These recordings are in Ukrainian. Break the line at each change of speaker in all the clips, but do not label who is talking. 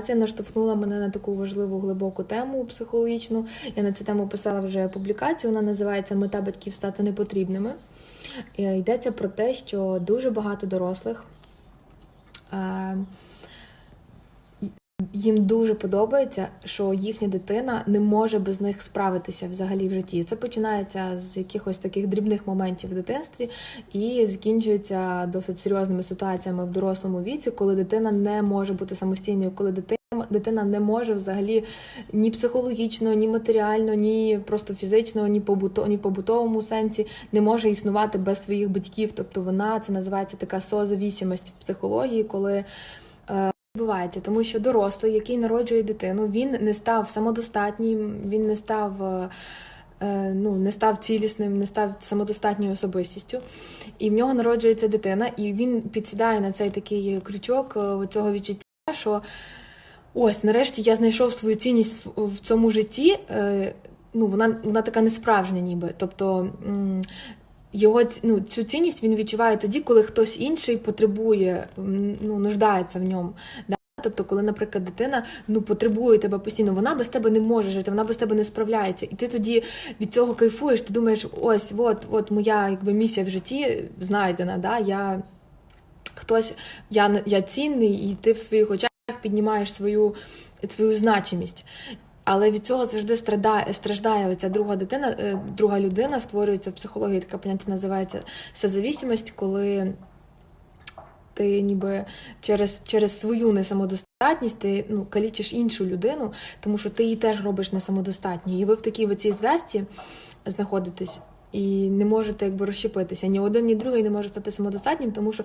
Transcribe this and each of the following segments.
Ця наштовхнула мене на таку важливу глибоку тему психологічну. Я на цю тему писала вже публікацію. Вона називається Мета батьків стати непотрібними. І йдеться про те, що дуже багато дорослих е, їм дуже подобається, що їхня дитина не може без них справитися взагалі в житті. Це починається з якихось таких дрібних моментів в дитинстві і закінчується досить серйозними ситуаціями в дорослому віці, коли дитина не може бути самостійною, коли дитина. Дитина не може взагалі ні психологічно, ні матеріально, ні просто фізично, ні побуто, ні в побутовому сенсі не може існувати без своїх батьків. Тобто вона це називається така созавісімость в психології, коли відбувається, тому що дорослий, який народжує дитину, він не став самодостатнім, він не став. е, е, Ну, не став цілісним, не став самодостатньою особистістю, і в нього народжується дитина, і він підсідає на цей такий крючок е, цього відчуття, що ось нарешті я знайшов свою цінність в цьому житті. Ну, вона, вона така несправжня, ніби. Тобто його ну, цю цінність він відчуває тоді, коли хтось інший потребує, ну, нуждається в ньому. Тобто, коли, наприклад, дитина ну, потребує тебе постійно, вона без тебе не може жити, вона без тебе не справляється. І ти тоді від цього кайфуєш, ти думаєш, ось, от, от моя якби, місія в житті знайдена. Да? Я хтось, я, я цінний, і ти в своїх очах піднімаєш свою, свою значимість. Але від цього завжди страдає, страждає оця друга дитина, е, друга людина, створюється в психології таке поняття називається созавісімость, коли ти ніби через, через свою несамодостатність ти ну, калічиш іншу людину, тому що ти її теж робиш несамодостатньою. І ви в такій в цій зв'язці знаходитесь і не можете якби розщепитися. Ні один, ні другий не може стати самодостатнім, тому що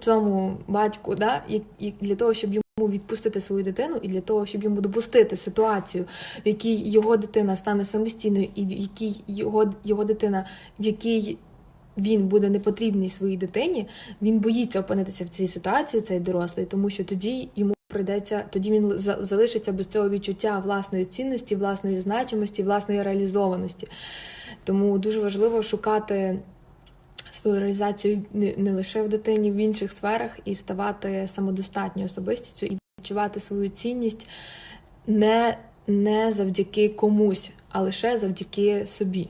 цьому батьку, да, і, для того, щоб йому відпустити свою дитину, і для того, щоб йому допустити ситуацію, в якій його дитина стане самостійною, і в якій його, його дитина, в якій він буде непотрібний своїй дитині, він боїться опинитися в цій ситуації, цей дорослий, тому що тоді йому прийдеться, тоді він за- залишиться без цього відчуття власної цінності, власної значимості, власної реалізованості. Тому дуже важливо шукати свою реалізацію не лише в дитині, в інших сферах і ставати самодостатньою особистістю і відчувати свою цінність не, не завдяки комусь, а лише завдяки собі.